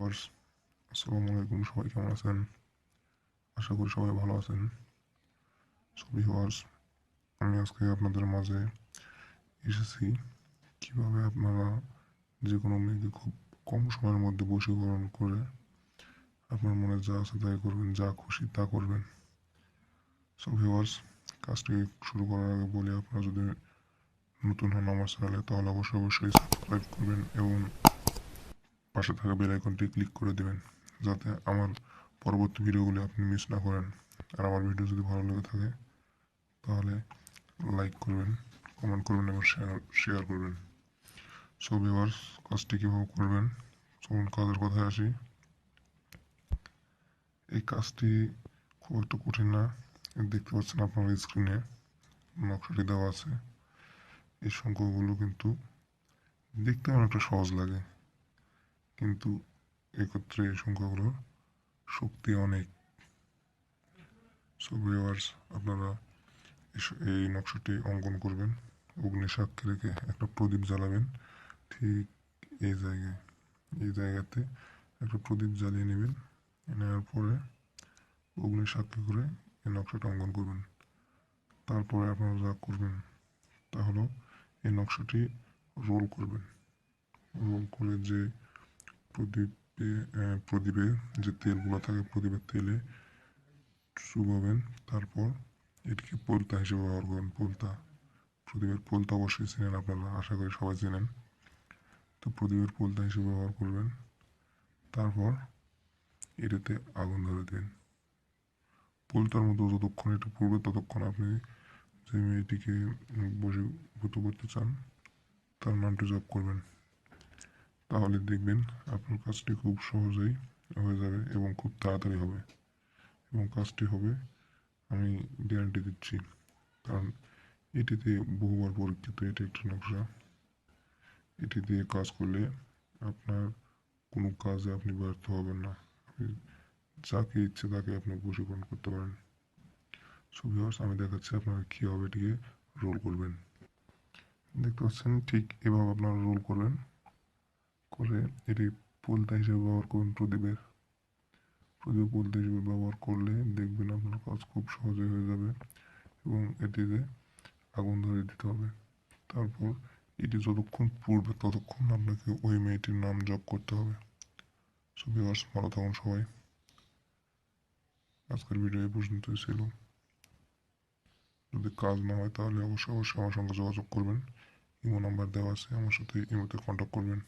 আসসালামু আলাইকুম, সবাই কেমন আছেন? আশা করি সবাই ভালো আছেন। সো ভিউয়ার্স আমি আজকে আপনাদের মাঝে এসেছি। কীভাবে আপনারা যে কোনো মেয়েকে খুব কম সময়ের মধ্যে বশীকরণ করে আপনার মনে যা আছে তাই করবেন, যা খুশি তা করবেন। সো ভিউয়ার্স কাজটি শুরু করার আগে বলি, আপনারা যদি নতুন হন আমার চ্যানেলে তাহলে অবশ্যই অবশ্যই সাবস্ক্রাইব করবেন এবং পাশে থাকা বেল আইকনটি ক্লিক করে দেবেন, যাতে আমার পরবর্তী ভিডিওগুলি আপনি মিস না করেন। আর আমার ভিডিও যদি ভালো লেগে থাকে, তাহলে লাইক করবেন কমেন্ট করবেন এবং শেয়ার শেয়ার করবেন। সো ভিউয়ার্স কাজটি কীভাবে করবেন? চলুন কাজের কথায় আসি। এই কাজটি খুব একটা কঠিন না। দেখতে পাচ্ছেন আপনার স্ক্রিনে নকশাটি দেওয়া আছে। এই সংখ্যাগুলো কিন্তু দেখতে অনেকটা সহজ লাগে। কিন্তু একত্রে এই সংখ্যাগুলোর শক্তি অনেক। সো ভিউয়ার্স আপনারা এই নকশাটি অঙ্কন করবেন অগ্নি সাক্ষী রেখে একটা প্রদীপ জ্বালাবেন। ঠিক এই জায়গায়, এই জায়গাতে একটা প্রদীপ জ্বালিয়ে নেবেন। নেওয়ার পরে অগ্নি সাক্ষী করে এই নকশাটা অঙ্কন করবেন। তারপরে আপনারা যা করবেন তা হলো এই নকশাটি রোল করবেন। রোল করে যে প্রদীপে প্রদীপে যে তেলগুলো থাকে প্রদীপের তেলে চুবাবেন তারপর এটিকে পোলতা হিসেবে ব্যবহার করবেন, পোলতা। প্রদীপের পোলতা অবশ্যই চেনেন আপনারা, আশা করি সবাই চেনেন। তো প্রদীপের পোলতা হিসেবে ব্যবহার করবেন। তারপর এটাতে আগুন ধরে দিন। পোলতার মতো যতক্ষণ এটা পড়বে ততক্ষণ আপনি যে মেয়েটিকে বসীভূত করতে চান, তার নামটি জপ করবেন। তাহলে দেখবেন আপনার কাজটি খুব সহজেই হয়ে যাবে এবং খুব তাড়াতাড়ি হবে। এবং কাজটি হবে, আমি গ্যারান্টি দিচ্ছি। কারণ এটিতে বহুবার পরীক্ষিত, এটি একটি নকশা। এটি দিয়ে কাজ করলে আপনার কোনো কাজে আপনি ব্যর্থ হবেন না। যাকে ইচ্ছে তাকে আপনি বশীকরণ করতে পারেন। সো আমি দেখাচ্ছি আপনারা কীভাবে এটিকে রোল করবেন। দেখতে পাচ্ছেন, ঠিক এভাবে আপনারা রোল করবেন। করে এটি পোলতা হিসেবে ব্যবহার করুন প্রদীপের। প্রদীপ পোলতা হিসেবে ব্যবহার করলে দেখবেন আপনার কাজ খুব সহজে হয়ে যাবে এবং এটিতে আগুন ধরে দিতে হবে। তারপর এটি যতক্ষণ পূর্বে ততক্ষণ আপনাকে ওই মেয়েটির নাম জপ করতে হবে। সো ভিউয়ার্স ভালো থাকুন সবাই। আজকের ভিডিও এই পর্যন্তই ছিল। যদি কাজ না হয় তাহলে অবশ্যই অবশ্যই আমার সঙ্গে যোগাযোগ করবেন। ইমো নাম্বার দেওয়া আছে, আমার সাথে ইমোতে কন্ট্যাক্ট করবেন।